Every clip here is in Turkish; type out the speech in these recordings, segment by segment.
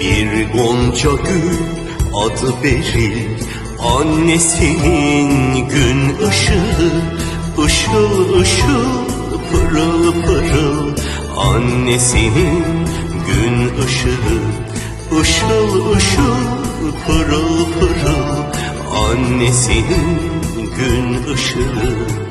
Bir gonca gül adı Beril Annesinin gün ışığı Işıl ışıl pırıl pırıl. Annesinin gün ışığı Işıl ışıl pırıl pırıl. Annesinin gün ışığı.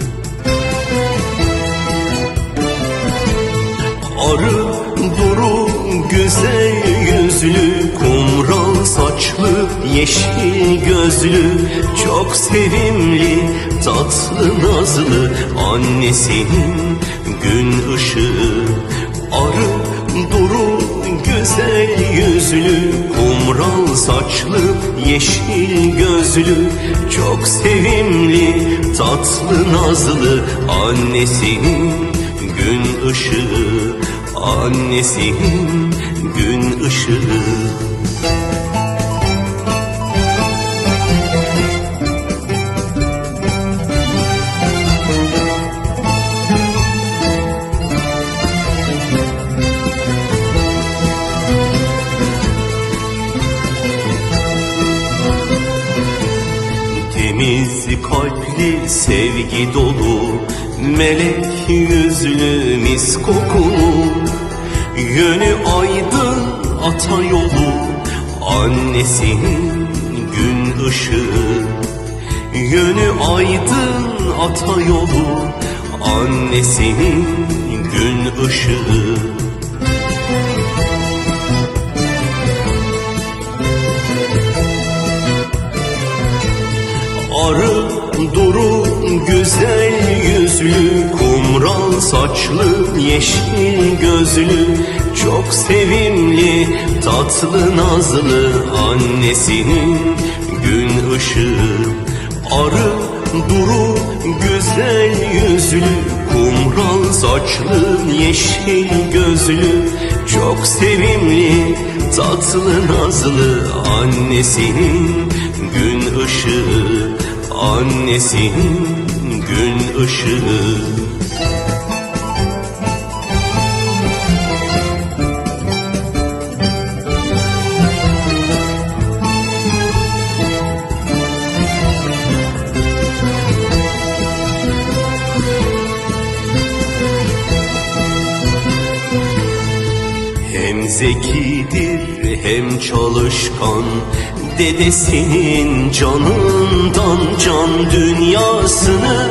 Güzel yüzlü Kumral saçlı yeşil gözlü Çok sevimli tatlı nazlı Annesinin gün ışığı. Arı duru güzel yüzlü Kumral saçlı yeşil gözlü Çok sevimli tatlı nazlı Annesinin gün ışığı Annesinin gün ışığı kalpli sevgi dolu Melek yüzlü mis kokulu. Yönü aydın ata yolu Annesinin gün ışığı. Yönü aydın ata yolu Annesinin gün ışığı güzel yüzlü Kumral saçlı yeşil gözlü Çok sevimli tatlı nazlı Annesinin gün ışığı. Arı duru güzel yüzlü Kumral saçlı yeşil gözlü Çok sevimli tatlı nazlı Annesinin gün ışığı. Annesinin gün ışığı. Hem zekidir hem çalışkan Dedesinin canından can dünyasını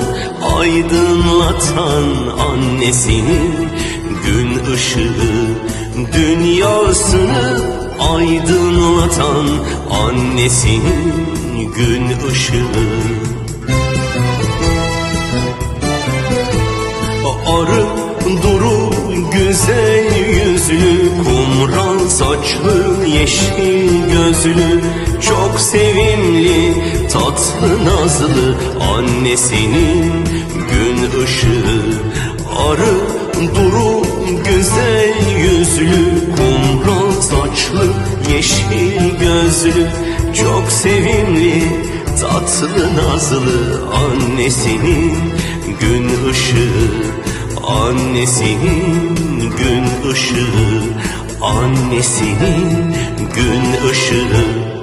Aydınlatan annesinin gün ışığı Dünyasını aydınlatan annesinin gün ışığı. Arı duru güzel yüzlü Kumral saçlı yeşil gözlü Çok sevimli tatlı nazlı Annesinin gün ışığı. Arı duru güzel yüzlü Kumral saçlı yeşil gözlü Çok sevimli tatlı nazlı Annesinin gün ışığı Annesinin gün ışığı Annesinin gün ışığı